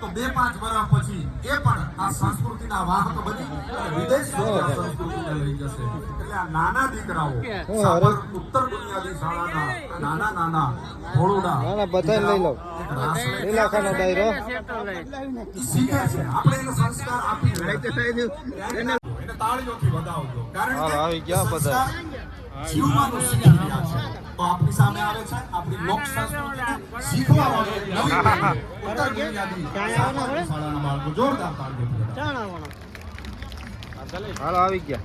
તો બે પાંચ વર્ષ પછી એ પણ આ સંસ્કૃતિના વાહક બની વિદેશ સંસ્કૃતિને લઈ જશે. એટલે આ નાના દીકરાઓ ઉત્તર બુનિયાદી શાળાના નાના નાના ભોળુડા ના, ના, બધાને લઈ લઉં. લીલાખાનો ડાયરો. શીખે છે. આપણે એને સંસ્કાર આપી એને તાળીઓથી વધાવજો. કારણ કે આવી ગયા બધા. જીવવાનું શીખી રહ્યા છે. તો આપણી સામે આવે છે આપણી લોક સંસ્કૃતિ શીખવા વાળો નવી પેઢી. ઉત્તર બુનિયાદી શાળાના બાળકો જોરદાર વધાવો. હાલો આવી ગયા.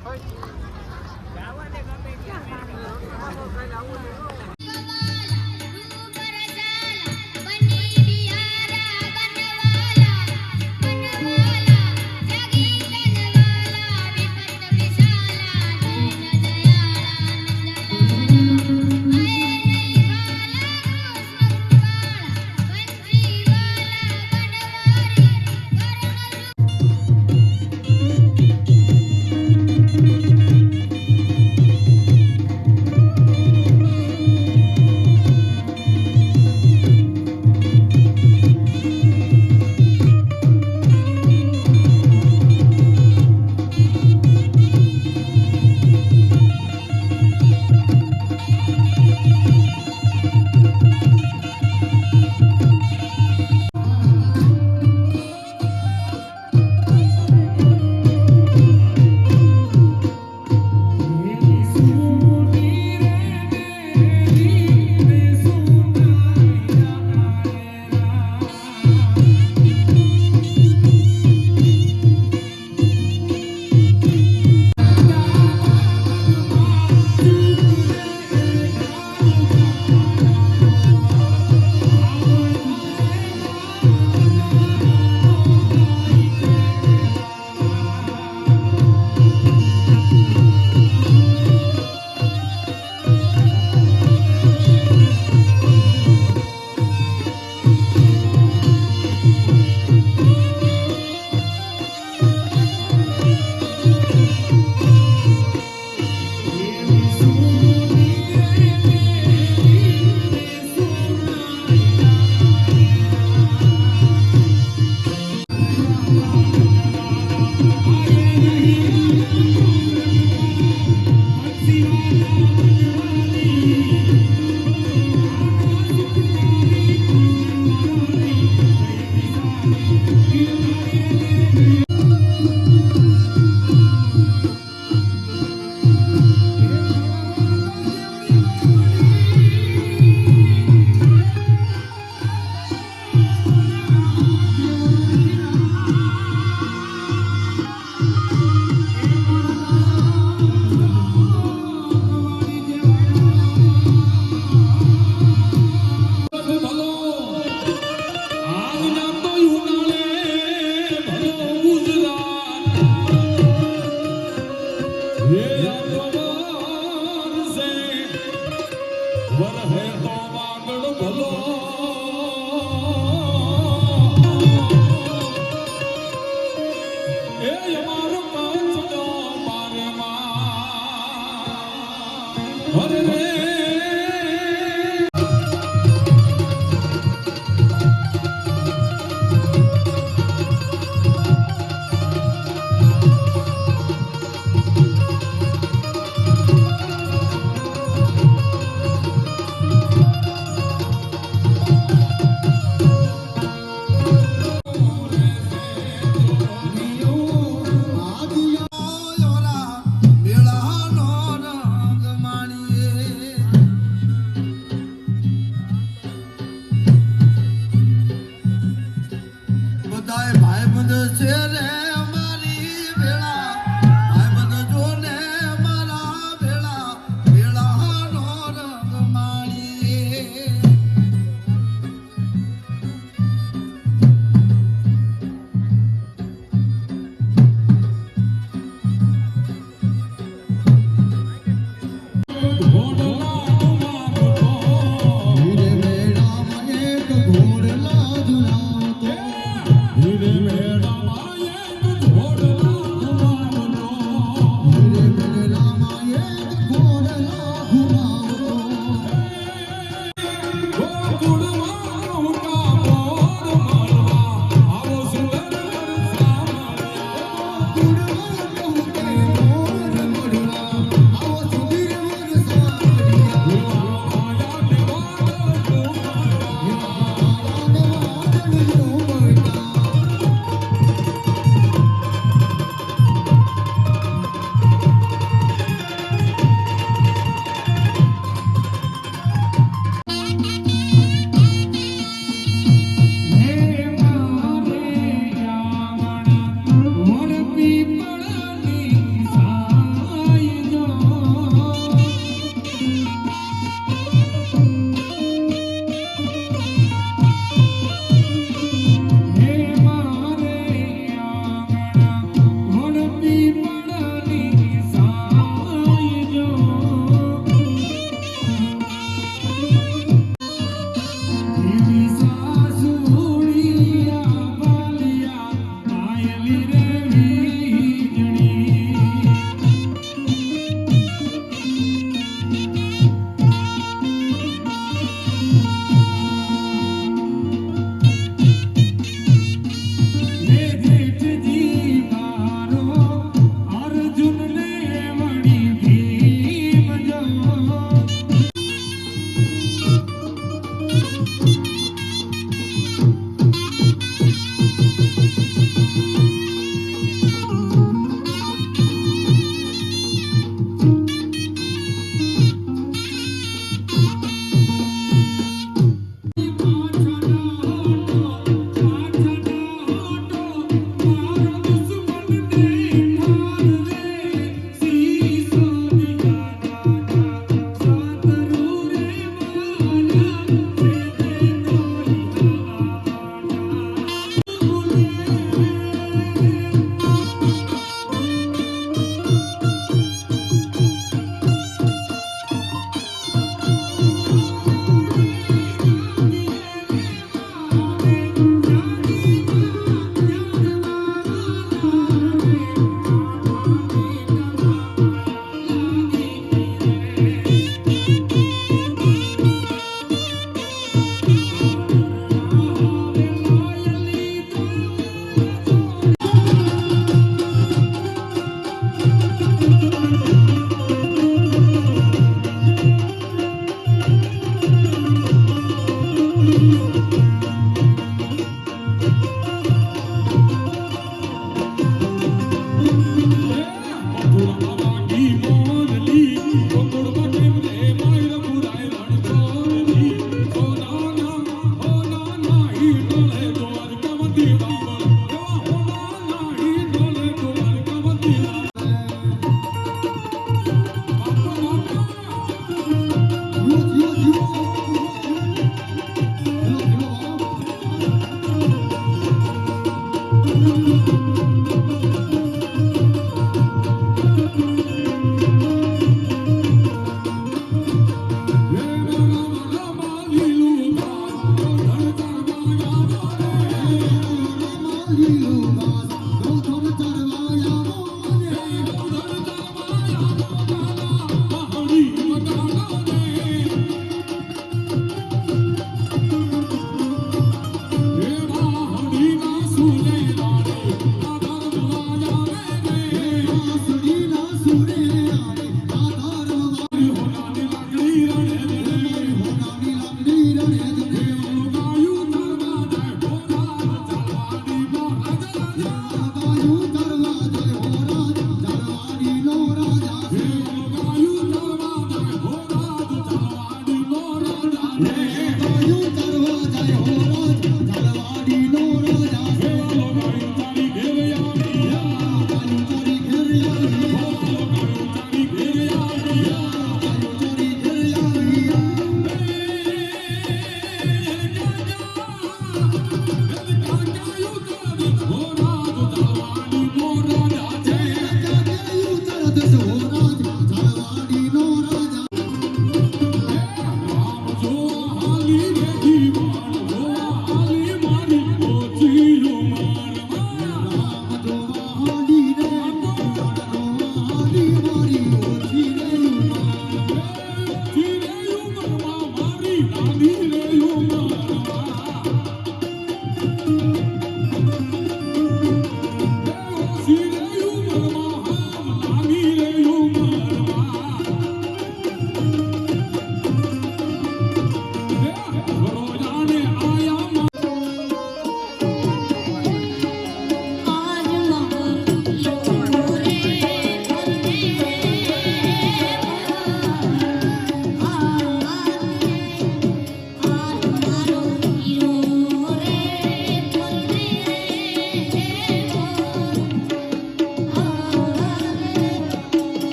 અમારો કાચનો મારે માં.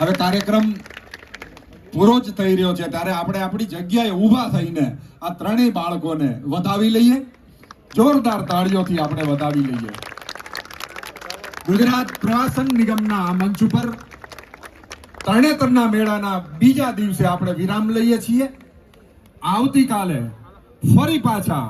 હવે કાર્યક્રમ પૂરો જ થઈ રહ્યો છે, ત્યારે આપણે આપણી જગ્યાએ ઊભા થઈને આ ત્રણેય બાળકોને વધાવી લઈએ. જોરદાર તાળીઓથી આપણે વધાવી લઈએ. ગુજરાત પ્રવાસન નિગમના મંચ ઉપર તરણેતરના મેળાના બીજા દિવસે આપણે વિરામ લઈએ છીએ. આવતીકાલે ફરી પાછા